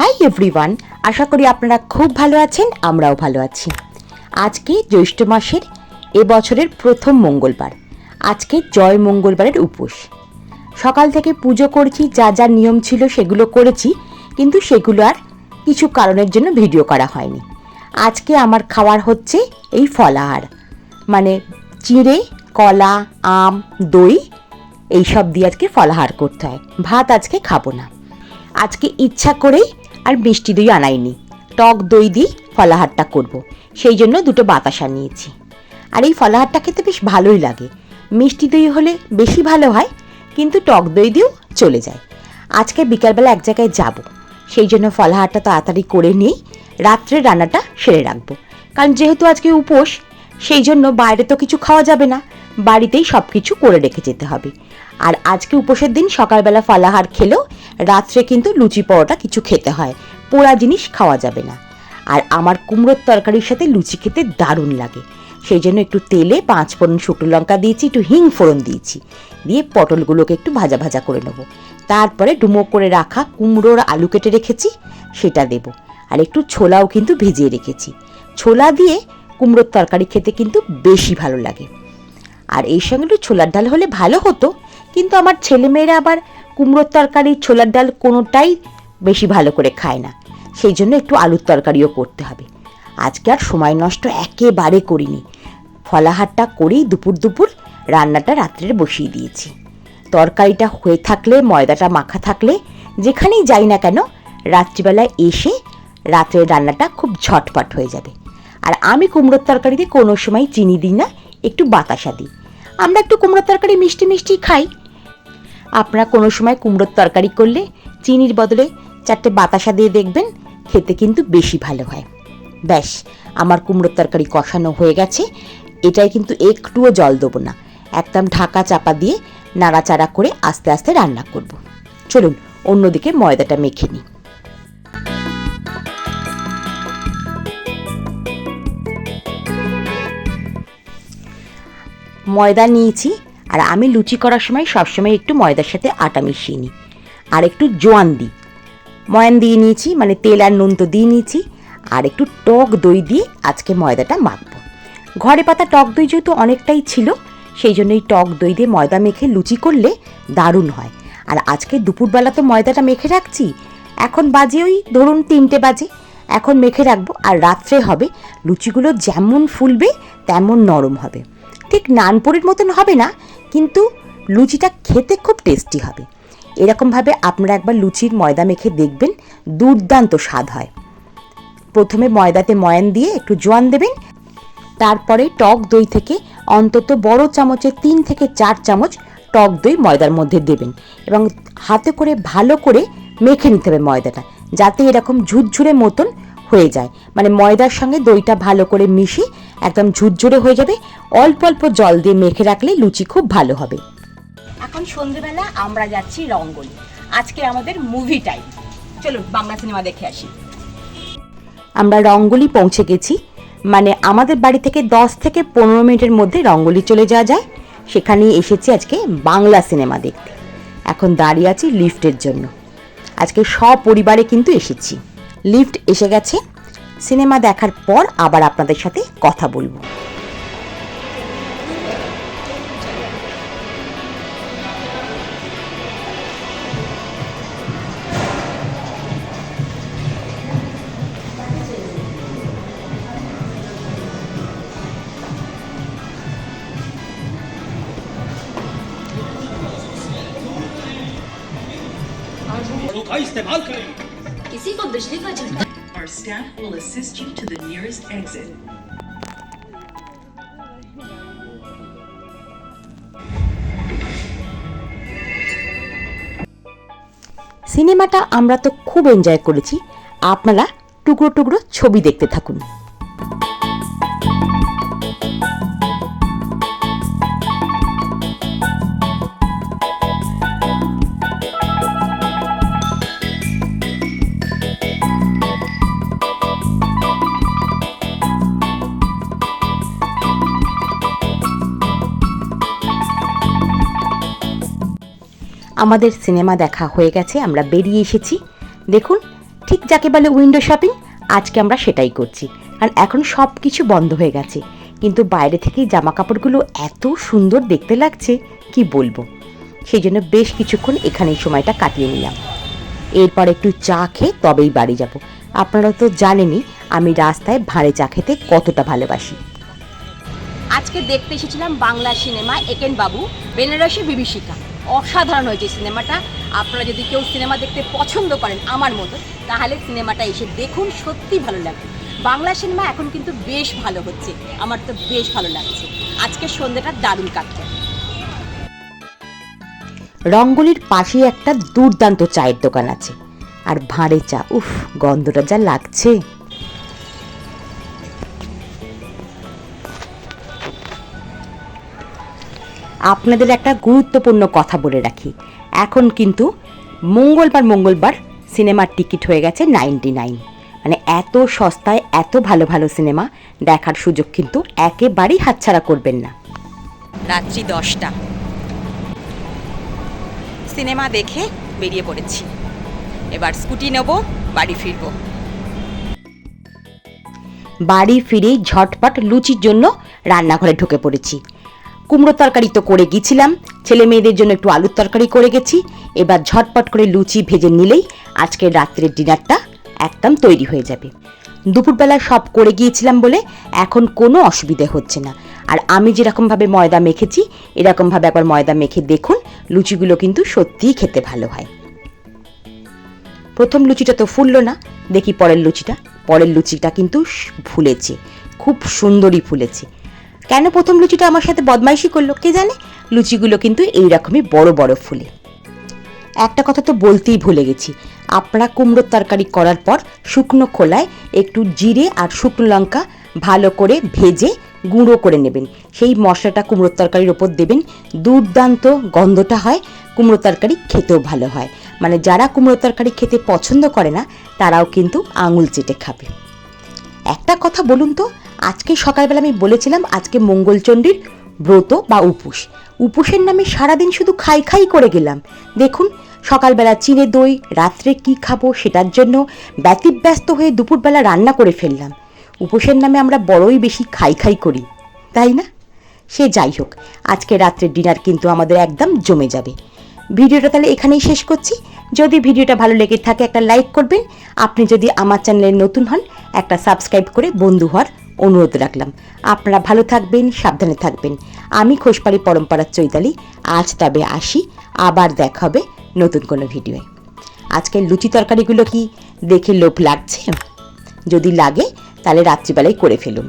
Hi everyone আশা করি আপনারা খুব ভালো আছেন, আমরাও ভালো আছি। আজকে জ্যৈষ্ঠ মাসের এবছরের প্রথম মঙ্গলবার। আজকে জয় মঙ্গলবারের উপোস। সকাল থেকে পুজো করছি, যা যা নিয়ম ছিল সেগুলো করেছি, কিন্তু সেগুলো আর কিছু কারণের জন্য ভিডিও করা হয়নি। আজকে আমার খাওয়ার হচ্ছে এই ফলাহার মানে চিঁড়ে, কলা, আম, দই, এইসব দিয়ে আজকে ফলাহার করতে হয়। ভাত আজকে খাব না। আজকে ইচ্ছা করেই আর মিষ্টি দই আনাইনি। টক দই দিয়ে ফলাহারটা করব। সেই জন্য দুটো বাতাসা নিয়েছি আর এই ফলাহারটা খেতে বেশ ভালোই লাগে। মিষ্টি দই হলে বেশি ভালো হয়, কিন্তু টক দই দিয়েও চলে যায়। আজকে বিকালবেলা এক জায়গায় যাব। সেই জন্য ফলাহারটা তাড়াতাড়ি করে নিয়েই রাত্রে রান্নাটা সেরে রাখব। কারণ যেহেতু আজকে উপোস, সেই জন্য বাইরে তো কিছু খাওয়া যাবে না। বাড়িতেই সব কিছু করে রেখে যেতে হবে। আর আজকে উপোসের দিন সকালবেলা ফলাহার খেলেও রাত্রে কিন্তু লুচি পরোটা কিছু খেতে হয়। পোড়া জিনিস খাওয়া যাবে না। আর আমার কুমড়োর তরকারির সাথে লুচি খেতে দারুণ লাগে। সেই জন্য একটু তেলে পাঁচ ফোড়ন শুকনো লঙ্কা দিয়েছি, একটু হিং ফোড়ন দিয়েছি। দিয়ে পটলগুলোকে একটু ভাজা ভাজা করে নেব। তারপরে ডুমো করে রাখা কুমড়োর আলু কেটে রেখেছি, সেটা দেব। আর একটু ছোলাও কিন্তু ভিজিয়ে রেখেছি। ছোলা দিয়ে কুমড়োর তরকারি খেতে কিন্তু বেশি ভালো লাগে। আর এই সঙ্গে একটু ছোলার ডাল হলে ভালো হতো, কিন্তু আমার ছেলেমেয়েরা আবার কুমড়োর তরকারি, ছোলার ডাল কোনোটাই বেশি ভালো করে খায় না। সেই জন্য একটু আলুর তরকারিও করতে হবে। আজকে আর সময় নষ্ট একেবারে করিনি। ফলাহারটা করেই দুপুর দুপুর রান্নাটা রাত্রে বসিয়ে দিয়েছি। তরকারিটা হয়ে থাকলে, ময়দাটা মাখা থাকলে, যেখানেই যাই না কেন, রাত্রিবেলায় এসে রাত্রের রান্নাটা খুব ঝটপট হয়ে যাবে। আর আমি কুমড়োর তরকারিতে কোনো সময় চিনি দিই না, একটু বাতাসা দিই। আমরা একটু কুমড়োর তরকারি মিষ্টি মিষ্টি খাই। আপনারা কোনো সময় কুমড়োর তরকারি করলে চিনির বদলে চারটে বাতাসা দিয়ে দেখবেন, খেতে কিন্তু বেশি ভালো হয়। ব্যাস, আমার কুমড়োর তরকারি কষানো হয়ে গেছে। এটাই কিন্তু একটুও জল দেবো না। একদম ঢাকা চাপা দিয়ে নাড়াচাড়া করে আস্তে আস্তে রান্না করব। চলুন, অন্যদিকে ময়দাটা মেখে নিই। ময়দা নিয়েছি আর আমি লুচি করার সময় সবসময় একটু ময়দার সাথে আটা মিশিয়ে নিই। আর একটু জোয়ান দিই। ময়ান দিয়ে নিয়েছি মানে তেল আর নুন তো দিয়ে নিয়েছি। আর একটু টক দই দিয়ে আজকে ময়দাটা মাখবো। ঘরে পাতা টক দই যেহেতু অনেকটাই ছিল, সেই জন্য এই টক দই দিয়ে ময়দা মেখে লুচি করলে দারুণ হয়। আর আজকে দুপুরবেলা তো ময়দাটা মেখে রাখছি। এখন বাজে ওই ধরুন তিনটে বাজে। এখন মেখে রাখব আর রাত্রে হবে। লুচিগুলো যেমন ফুলবে তেমন নরম হবে। ঠিক নানপুরির মতন হবে না কিন্তু লুচিটা খেতে খুব টেস্টি হবে। এরকমভাবে আপনারা একবার লুচির ময়দা মেখে দেখবেন, দুর্দান্ত স্বাদ হয়। প্রথমে ময়দাতে ময়ান দিয়ে একটু জোয়ান দেবেন, তারপরে টক দই থেকে অন্তত বড় চামচে তিন থেকে চার চামচ টক দই ময়দার মধ্যে দেবেন এবং হাতে করে ভালো করে মেখে নিতে হবে ময়দাটা, যাতে এরকম ঝুরঝুরে মতন হয়ে যায়। মানে ময়দার সঙ্গে দইটা ভালো করে মিশে একদম ঝুরঝুরে হয়ে যাবে। অল্প অল্প জল দিয়ে মেখে রাখলে লুচি খুব ভালো হবে। এখন সন্ধেবেলা আমরা যাচ্ছি রঙ্গলি। আজকে আমাদের মুভি টাইম চলুন বাংলা সিনেমা দেখে আসি। আমরা রঙ্গলি পৌঁছে গেছি। মানে আমাদের বাড়ি থেকে দশ থেকে পনেরো মিনিটের মধ্যে রঙ্গলি চলে যাওয়া যায়। সেখানে এসেছি আজকে বাংলা সিনেমা দেখতে। এখন দাঁড়িয়ে আছি লিফটের জন্য। আজকে সপরিবারে কিন্তু এসেছি। লিফট এসে গেছে। সিনেমা দেখার পর আবার আপনাদের সাথে কথা বলবো का इस्तेमाल करें किसी को बिजली का झटका Our staff will assist you to the nearest exit. সিনেমাটা আমরা তো খুব এনজয় করেছি আপনারা টুকরো টুকরো ছবি দেখতে থাকুন আমাদের সিনেমা দেখা হয়ে গেছে, আমরা বেরিয়ে এসেছি। দেখুন, ঠিক যাকে বলে উইন্ডো শপিং আজকে আমরা সেটাই করছি। কারণ এখন সব কিছু বন্ধ হয়ে গেছে। কিন্তু বাইরে থেকে জামা কাপড়গুলো এত সুন্দর দেখতে লাগছে, কি বলব? সেই জন্য বেশ কিছুক্ষণ এখানেই সময়টা কাটিয়ে নিলাম। এরপর একটু চা খেয়ে তবেই বাড়ি যাব। আপনারা তো জানেনই, আমি রাস্তায় ভাঁড়ে চা খেতে কতটা ভালোবাসি। আজকে দেখতে এসেছিলাম বাংলা সিনেমা একেন বাবু, বেনারসি বিভীষিকা। অসাধারণ হয়েছে সিনেমাটা। আপনারা যদি কেউ সিনেমা দেখতে পছন্দ করেন আমার মতো, তাহলে সিনেমাটা এসে দেখুন, সত্যি ভালো লাগবে। বাংলা সিনেমা এখন কিন্তু বেশ ভালো হচ্ছে। আমার তো বেশ ভালো লাগছে। আজকে সন্ধ্যাটা দারুণ কাটছে রঙ্গলির পাশেই একটা দুর্দান্ত চায়ের দোকান আছে। আর ভাঁড়ে চা, উফ, গন্ধটা যা লাগছে। আপনাদের একটা গুরুত্বপূর্ণ কথা বলে রাখি। এখন কিন্তু মঙ্গলবার মঙ্গলবার সিনেমার টিকিট হয়ে গেছে নাইনটি নাইন। মানে এত সস্তায় এত ভালো ভালো সিনেমা দেখার সুযোগ কিন্তু একেবারেই হাতছাড়া করবেন না। রাত্রি দশটা। সিনেমা দেখে বেরিয়ে পড়েছি। এবার স্কুটি নেব বাড়ি ফিরবো। বাড়ি ফিরেই ঝটপট লুচির জন্য রান্নাঘরে ঢুকে পড়েছি। কুমড়ো তরকারি তো করে গিয়েছিলাম ছেলে মেয়েদের জন্য একটু আলুর তরকারি করে গেছি। এবার ঝটপট করে লুচি ভেজে নিলেই আজকের রাত্রের ডিনারটা একদম তৈরি হয়ে যাবে। দুপুরবেলা সব করে গিয়েছিলাম বলে এখন কোনো অসুবিধে হচ্ছে না। আর আমি যেরকমভাবে ময়দা মেখেছি, এরকমভাবে একবার ময়দা মেখে দেখুন, লুচিগুলো কিন্তু সত্যিই খেতে ভালো হয়। প্রথম লুচিটা তো ফুললো না, দেখি পরের লুচিটা। পরের লুচিটা কিন্তু ফুলেছে খুব সুন্দরই ফুলেছে। কেন প্রথম লুচিটা আমার সাথে বদমাইশি করল কে জানে? লুচিগুলো কিন্তু এইরকমই বড় বড় ফুলে। একটা কথা তো বলতেই ভুলে গেছি। আপনারা কুমড়োর তরকারি করার পর শুকনো খোলায় একটু জিরে আর শুকনো লঙ্কা ভালো করে ভেজে গুঁড়ো করে নেবেন। সেই মশলাটা কুমড়োর তরকারির ওপর দেবেন। দুর্দান্ত গন্ধটা হয় কুমড়ো তরকারি খেতেও ভালো হয়। মানে যারা কুমড়ো তরকারি খেতে পছন্দ করে না, তারাও কিন্তু আঙুল চেটে খাবে। একটা কথা বলুন তো আজকে সকালবেলা আমি বলেছিলাম আজকে মঙ্গলচণ্ডীর ব্রত বা উপোস। উপোসের নামে সারাদিন শুধু খাই খাই করে গেলাম। দেখুন, সকালবেলা চিড়ে দই, রাত্রে কি খাব সেটার জন্য ব্যতিব্যস্ত হয়ে দুপুরবেলা রান্না করে ফেললাম। উপোসের নামে আমরা বড়ই বেশি খাই খাই করি, তাই না? সে যাই হোক, আজকে রাত্রের ডিনার কিন্তু আমাদের একদম জমে যাবে। ভিডিওটা তাহলে এখানেই শেষ করছি। যদি ভিডিওটা ভালো লেগে থাকে একটা লাইক করবেন। আপনি যদি আমার চ্যানেলে নতুন হন, একটা সাবস্ক্রাইব করে বন্ধু হওয়ার অনুরোধ রাখলাম। আপনারা ভালো থাকবেন, সাবধানে থাকবেন। আমি খোসপাড়ি পরম্পরার চৈতালি। আজ তবে আসি। আবার দেখা হবে নতুন কোনো ভিডিওয়ে। আজকের লুচি তরকারিগুলো কি? দেখে লোভ লাগছে? যদি লাগে, তাহলে রাত্রিবেলায় করে ফেলুন।